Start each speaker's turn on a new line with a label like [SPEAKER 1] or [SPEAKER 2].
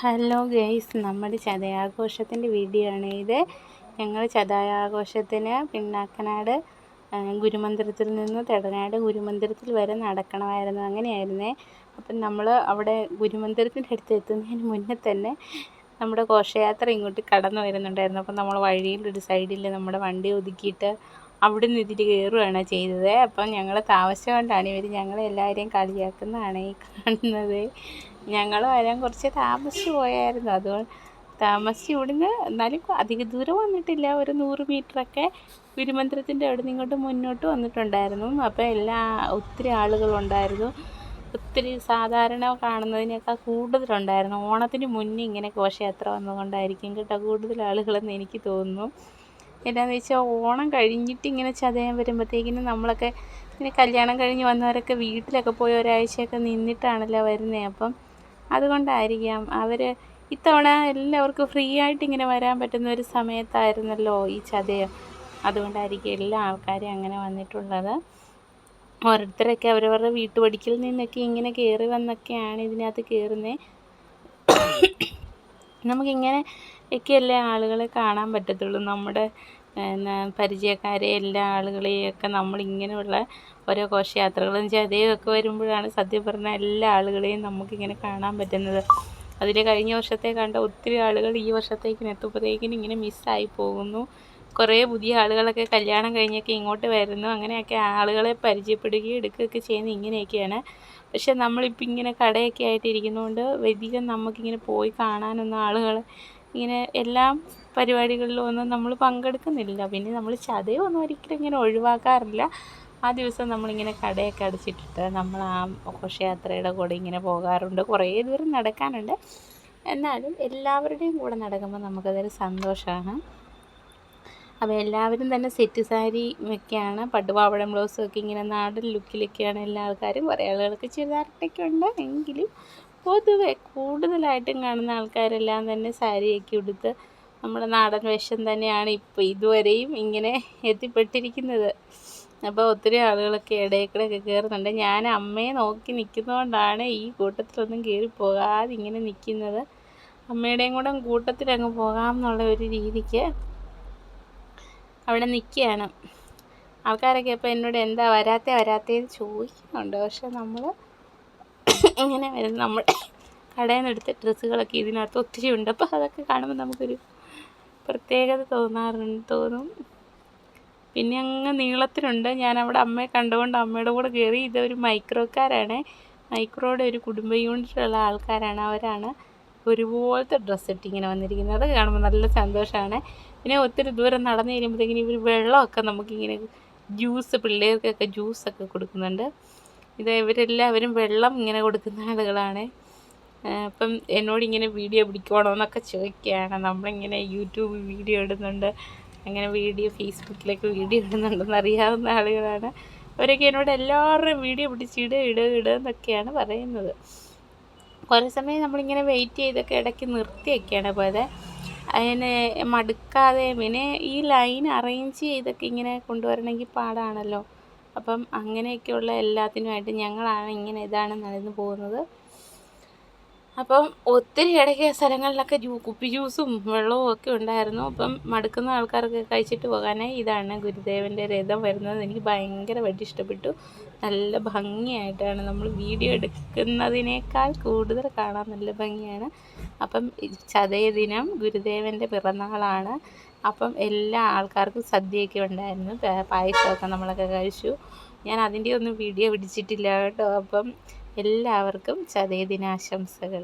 [SPEAKER 1] Hello guys നമ്മുടെ ചതയാഘോഷത്തിന്റെ video ആണ് ഇത്. ഞങ്ങൾ ചതയാഘോഷത്തിന് പിണ്ണാക്കനാട് ഗുരുമന്ദിരത്തിൽ നിന്ന് തെടനാട് ഗുരുമന്ദിരത്തിൽ വരെ നടക്കണമായിരുന്നു. അങ്ങനെയായിരുന്നേ. അപ്പം നമ്മൾ അവിടെ ഗുരുമന്ദിരത്തിന്റെ അടുത്ത് എത്തുന്നതിന് മുന്നേ തന്നെ നമ്മുടെ ഘോഷയാത്ര ഇങ്ങോട്ട് കടന്നു വരുന്നുണ്ടായിരുന്നു. അപ്പം നമ്മൾ വഴിയിൽ ഒരു സൈഡിൽ നമ്മുടെ വണ്ടി ഒതുക്കിയിട്ട് അവിടെ നിന്ന് ഇതിൽ കയറുകയാണ് ചെയ്തത്. അപ്പം ഞങ്ങൾ താമസം കൊണ്ടാണ് ഇവർ ഞങ്ങളെല്ലാവരെയും കളിയാക്കുന്നതാണ് ഈ കാണുന്നത്. ഞങ്ങൾ വരാൻ കുറച്ച് താമസിച്ച് പോയായിരുന്നു. അതുകൊണ്ട് താമസിച്ച് ഇവിടുന്ന് എന്നാലും അധിക ദൂരം വന്നിട്ടില്ല. ഒരു നൂറ് മീറ്ററൊക്കെ ഗുരുമന്ദിരത്തിന്റെ അവിടെ നിന്ന് ഇങ്ങോട്ട് മുന്നോട്ട് വന്നിട്ടുണ്ടായിരുന്നു. അപ്പോൾ എല്ലാ ഒത്തിരി ആളുകളുണ്ടായിരുന്നു. ഒത്തിരി സാധാരണ കാണുന്നതിനേക്കാൾ കൂടുതലുണ്ടായിരുന്നു. ഓണത്തിന് മുന്നേ ഇങ്ങനെ ഘോഷയാത്ര വന്നുകൊണ്ടായിരിക്കും കേട്ടോ കൂടുതൽ ആളുകളെന്ന് എനിക്ക് തോന്നുന്നു. എന്താണെന്ന് വെച്ചാൽ ഓണം കഴിഞ്ഞിട്ട് ഇങ്ങനെ ചതയം വരുമ്പോഴത്തേക്കിനും നമ്മളൊക്കെ ഇങ്ങനെ കല്യാണം കഴിഞ്ഞ് വന്നവരൊക്കെ വീട്ടിലൊക്കെ പോയി ഒരാഴ്ചയൊക്കെ നിന്നിട്ടാണല്ലോ വരുന്നത് അപ്പം അതുകൊണ്ടായിരിക്കാം അവർ ഇത്തവണ എല്ലാവർക്കും ഫ്രീ ആയിട്ട് ഇങ്ങനെ വരാൻ പറ്റുന്ന ഒരു സമയത്തായിരുന്നല്ലോ ഈ ചതയം. അതുകൊണ്ടായിരിക്കും എല്ലാ ആൾക്കാരും അങ്ങനെ വന്നിട്ടുള്ളത്. ഓരോരുത്തരൊക്കെ അവരവരുടെ വീട്ടുപടിക്കൽ നിന്നൊക്കെ ഇങ്ങനെ കയറി വന്നൊക്കെയാണ് ഇതിനകത്ത് കയറുന്നത് നമുക്കിങ്ങനെ ഒക്കെയല്ലേ ആളുകളെ കാണാൻ പറ്റത്തുള്ളൂ. നമ്മുടെ പരിചയക്കാരെ എല്ലാ ആളുകളെയൊക്കെ നമ്മളിങ്ങനെയുള്ള ഓരോ ഘോഷയാത്രകളും ചതയൊക്കെ വരുമ്പോഴാണ് സത്യം പറഞ്ഞാൽ എല്ലാ ആളുകളെയും നമുക്കിങ്ങനെ കാണാൻ പറ്റുന്നത്. അതിൽ കഴിഞ്ഞ വർഷത്തെ കണ്ട ഒത്തിരി ആളുകൾ ഈ വർഷത്തേക്കിന് എത്തുമ്പോഴത്തേക്കിനും ഇങ്ങനെ മിസ്സായി പോകുന്നു. കുറേ പുതിയ ആളുകളൊക്കെ കല്യാണം കഴിഞ്ഞൊക്കെ ഇങ്ങോട്ട് വരുന്നു. അങ്ങനെയൊക്കെ ആളുകളെ പരിചയപ്പെടുകയും എടുക്കുകയൊക്കെ ചെയ്യുന്നത് ഇങ്ങനെയൊക്കെയാണ്. പക്ഷെ നമ്മളിപ്പോൾ ഇങ്ങനെ കടയൊക്കെ ആയിട്ടിരിക്കുന്നതുകൊണ്ട് അധികം നമുക്കിങ്ങനെ പോയി കാണാനൊന്നും ആളുകൾ ഇങ്ങനെ എല്ലാ പരിപാടികളിലും ഒന്നും നമ്മൾ പങ്കെടുക്കുന്നില്ല. പിന്നെ നമ്മൾ ചതയൊന്നും ഒരിക്കലും ഇങ്ങനെ ഒഴിവാക്കാറില്ല. ആ ദിവസം നമ്മളിങ്ങനെ കടയൊക്കെ അടച്ചിട്ടിട്ട് നമ്മൾ ആ ഘോഷയാത്രയുടെ കൂടെ ഇങ്ങനെ പോകാറുണ്ട്. കുറേ ദൂരം നടക്കാനുണ്ട്. എന്നാലും എല്ലാവരുടെയും കൂടെ നടക്കുമ്പോൾ നമുക്കതൊരു സന്തോഷമാണ്. അപ്പോൾ എല്ലാവരും തന്നെ സെറ്റ് സാരി ഒക്കെയാണ് പട്ടുപാവാട ബ്ലൗസും ഒക്കെ ഇങ്ങനെ നാടൻ ലുക്കിലൊക്കെയാണ് എല്ലാ ആൾക്കാരും കുറേ ആളുകൾക്ക് ചുരിദാറിട്ടൊക്കെ ഉണ്ട് എങ്കിലും പൊതുവെ കൂടുതലായിട്ടും കാണുന്ന ആൾക്കാരെല്ലാം തന്നെ സാരിയൊക്കെ ഉടുത്ത് നമ്മുടെ നാടൻ വേഷം തന്നെയാണ് ഇപ്പോൾ ഇതുവരെയും ഇങ്ങനെ എത്തിപ്പെട്ടിരിക്കുന്നത്. അപ്പോൾ ഒത്തിരി ആളുകളൊക്കെ ഇടയിൽ കയറുന്നുണ്ട് ഞാൻ അമ്മയെ നോക്കി നിൽക്കുന്നതുകൊണ്ടാണ് ഈ കൂട്ടത്തിലൊന്നും കയറി പോകാതെ ഇങ്ങനെ നിൽക്കുന്നത് അമ്മയുടെയും കൂടെ കൂട്ടത്തിലങ്ങ് പോകാം എന്നുള്ള ഒരു രീതിക്ക് അവിടെ നിൽക്കുകയാണ്. ആൾക്കാരൊക്കെ ഇപ്പോൾ എന്നോട് എന്താ വരാത്തേ വരാത്തേന്ന് ചോദിക്കുന്നുണ്ട്. പക്ഷെ നമ്മൾ ഇങ്ങനെ വരുന്നത് നമ്മൾ കടയിൽ നിന്ന് എടുത്ത ഡ്രസ്സുകളൊക്കെ ഇതിനകത്ത് ഒത്തിരി ഉണ്ട്. അപ്പോൾ അതൊക്കെ കാണുമ്പോൾ നമുക്കൊരു പ്രത്യേകത തോന്നാറുണ്ട് തോന്നും. പിന്നെ അങ്ങ് നീളത്തിലുണ്ട്. ഞാൻ അവിടെ അമ്മയെ കണ്ടുകൊണ്ട് അമ്മയുടെ കൂടെ കയറി ഇതൊരു മൈക്രോക്കാരാണ്. മൈക്രോയുടെ ഒരു കുടുംബ യൂണിറ്റിലുള്ള ആൾക്കാരാണ് അവരാണ് ഒരുപോലത്തെ ഡ്രസ്സ് ഇട്ട് ഇങ്ങനെ വന്നിരിക്കുന്നത്. അത് കാണുമ്പോൾ നല്ല സന്തോഷമാണ് പിന്നെ ഒത്തിരി ദൂരം നടന്നു കഴിയുമ്പോഴത്തേക്കിനും ഇവർ വെള്ളമൊക്കെ നമുക്കിങ്ങനെ ജ്യൂസ് പിള്ളേർക്കൊക്കെ ജ്യൂസൊക്കെ കൊടുക്കുന്നുണ്ട്. ഇത് ഇവരെല്ലാവരും വെള്ളം ഇങ്ങനെ കൊടുക്കുന്ന ആളുകളാണ്. അപ്പം എന്നോട് ഇങ്ങനെ വീഡിയോ പിടിക്കണോ എന്നൊക്കെ ചോദിക്കുകയാണ്. നമ്മളിങ്ങനെ യൂട്യൂബ് വീഡിയോ ഇടുന്നുണ്ട്. അങ്ങനെ വീഡിയോ ഫേസ്ബുക്കിലേക്ക് വീഡിയോ ഇടുന്നുണ്ടെന്ന് അറിയാവുന്ന ആളുകളാണ്. അവരൊക്കെ എന്നോട് എല്ലാവരുടെയും വീഡിയോ പിടിച്ച് ഇടുക ഇടുക ഇടുക എന്നൊക്കെയാണ് പറയുന്നത്. കുറേ സമയം നമ്മളിങ്ങനെ വെയിറ്റ് ചെയ്തൊക്കെ ഇടയ്ക്ക് നിർത്തിയൊക്കെയാണ് പോയത്. അതിനെ മടുക്കാതെ പിന്നെ ഈ ലൈൻ അറേഞ്ച് ചെയ്തൊക്കെ ഇങ്ങനെ കൊണ്ടുവരണമെങ്കിൽ പാടാണല്ലോ. അപ്പം അങ്ങനെയൊക്കെയുള്ള എല്ലാത്തിനുമായിട്ട് ഞങ്ങളാണ് ഇങ്ങനെ ഇതാണ് നടന്നു പോകുന്നത്. അപ്പം ഒത്തിരി ഇടയ്ക്ക് സ്ഥലങ്ങളിലൊക്കെ ജ്യൂ കുപ്പി ജ്യൂസും വെള്ളവും ഒക്കെ ഉണ്ടായിരുന്നു. അപ്പം മടുക്കുന്ന ആൾക്കാർക്ക് കഴിച്ചിട്ട് പോകാനായി. ഇതാണ് ഗുരുദേവന്റെ രഥം വരുന്നത്. എനിക്ക് ഭയങ്കരമായിട്ട് ഇഷ്ടപ്പെട്ടു. നല്ല ഭംഗിയായിട്ടാണ് നമ്മൾ വീഡിയോ എടുക്കുന്നതിനേക്കാൾ കൂടുതൽ കാണാൻ നല്ല ഭംഗിയാണ്. അപ്പം ചതയ ദിനം ഗുരുദേവന്റെ പിറന്നാളാണ്. അപ്പം എല്ലാ ആൾക്കാർക്കും സദ്യയൊക്കെ ഉണ്ടായിരുന്നു. പായസമൊക്കെ നമ്മളൊക്കെ കഴിച്ചു. ഞാൻ അതിന്റെ ഒന്നും വീഡിയോ പിടിച്ചിട്ടില്ല കേട്ടോ. അപ്പം എല്ലാവർക്കും ചതയ ദിനാശംസകൾ